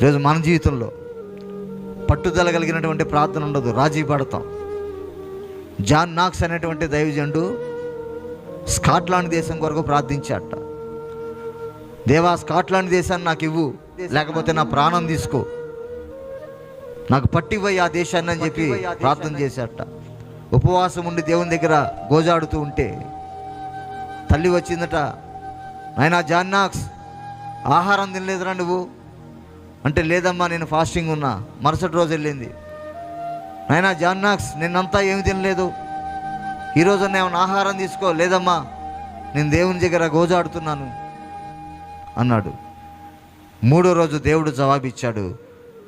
ఈరోజు మన జీవితంలో పట్టుదల కలిగినటువంటి ప్రార్థన ఉండదు రాజీ పడతాం. జాన్ నాక్స్ అనేటువంటి దైవజండు స్కాట్లాండ్ దేశం కొరకు ప్రార్థించాట దేవా స్కాట్లాండ్ దేశాన్ని నాకు ఇవ్వు లేకపోతే నా ప్రాణం తీసుకో. నాకు పట్టిపోయి ఆ దేశాన్ని అని చెప్పి ప్రార్థన చేశాట ఉపవాసం ఉండి దేవుని దగ్గర గోజాడుతూ ఉంటే తల్లి వచ్చిందట నాయనా జాన్ నాక్స్ ఆహారం తినలేదురా నువ్వు. అంటే లేదమ్మా నేను ఫాస్టింగ్ ఉన్నా. మరుసటి రోజు వెళ్ళింది. నాయనా జాన్నాక్స్ నిన్నంతా ఏమి తినలేదు? ఈరోజు ఏమైనా ఆహారం తీసుకో? లేదమ్మా నేను దేవుని దగ్గర గోజాడుతున్నాను అన్నాడు. మూడో రోజు దేవుడు జవాబిచ్చాడు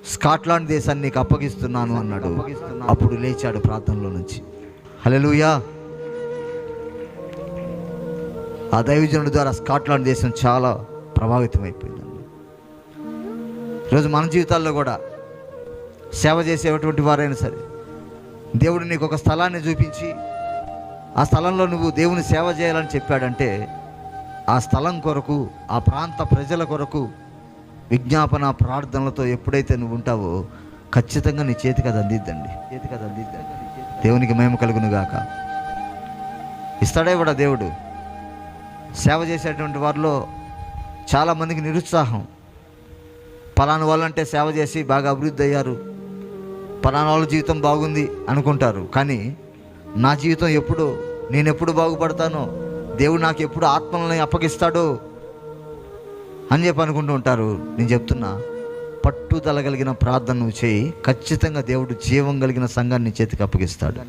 స్కాట్లాండ్ దేశాన్ని నీకు అప్పగిస్తున్నాను అన్నాడు. అప్పుడు లేచాడు ప్రార్థనలో నుంచి. హలెలుయా ఆ దైవజనుడి ద్వారా స్కాట్లాండ్ దేశం చాలా ప్రభావితమైపోయిందండి ఈరోజు మన జీవితాల్లో కూడా సేవ చేసేటువంటి వారైనా సరే దేవుడు నీకు ఒక స్థలాన్ని చూపించి ఆ స్థలంలో నువ్వు దేవుని సేవ చేయాలని చెప్పాడంటే ఆ స్థలం కొరకు ఆ ప్రాంత ప్రజల కొరకు విజ్ఞాపన ప్రార్థనలతో ఎప్పుడైతే నువ్వు ఉంటావో ఖచ్చితంగా నీ చేతికి అది అందిద్దండి. చేతికి అది అందిద్దండి. దేవునికి మేము కలుగునుగాక. ఇస్తాడే కూడా దేవుడు. సేవ చేసేటువంటి వారిలో చాలామందికి నిరుత్సాహం. పలానా వాళ్ళంటే సేవ చేసి బాగా అభివృద్ధి అయ్యారు. పలానా వాళ్ళ జీవితం బాగుంది అనుకుంటారు. కానీ నా జీవితం ఎప్పుడు నేను ఎప్పుడు బాగుపడతానో దేవుడు నాకు ఎప్పుడు ఆత్మలని అప్పగిస్తాడో అని చెప్పి అనుకుంటూ ఉంటారు. నేను చెప్తున్నా పట్టుదల కలిగిన ప్రార్థన నువ్వు చేయి. ఖచ్చితంగా దేవుడు జీవం కలిగిన సంఘాన్ని చేతికి అప్పగిస్తాడు.